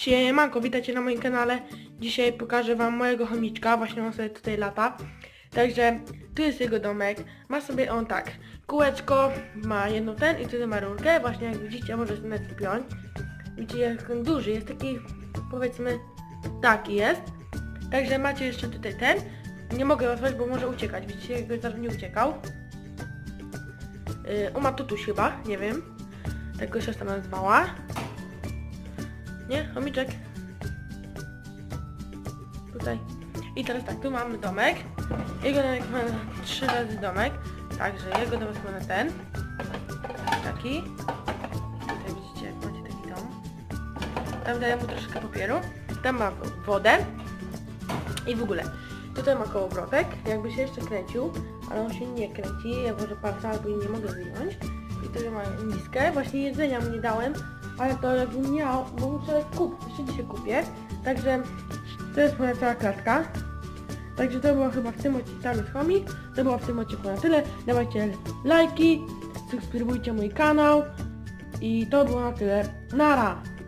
Siemanko, witajcie na moim kanale. Dzisiaj pokażę wam mojego chomiczka, właśnie on sobie tutaj lata. Także tu jest jego domek. Ma sobie on tak, kółeczko, ma jedną ten i tutaj ma rurkę. Właśnie jak widzicie, może się nawet spiąć. Widzicie jak on duży, jest taki powiedzmy taki jest. Także macie jeszcze tutaj ten. Nie mogę otworzyć, bo może uciekać. Widzicie jakby zaraz nie uciekał. Yy, ma tutuś chyba, nie wiem. Tak go siostra nazwała. Nie? Chomiczek. Tutaj. I teraz tak, tu mamy domek. Jego domek ma trzy razy domek. Także jego domek ma na ten. Taki. Tutaj widzicie, jak macie taki dom. Tam daję mu troszkę papieru. Tam ma wodę. I w ogóle. Tutaj ma kołowrotek, jakby się jeszcze kręcił, ale on się nie kręci, ja może palca albo nie mogę wyjąć. I tutaj ma miskę, właśnie jedzenia mu nie dałem, ale to jakbym miał, bo muszę kupić, jeszcze dzisiaj kupię. Także to jest moja cała klatka. Także to było chyba w tym odcinku, tam jest to było w tym odcinku na tyle. Dawajcie lajki, subskrybujcie mój kanał i to było na tyle. Nara!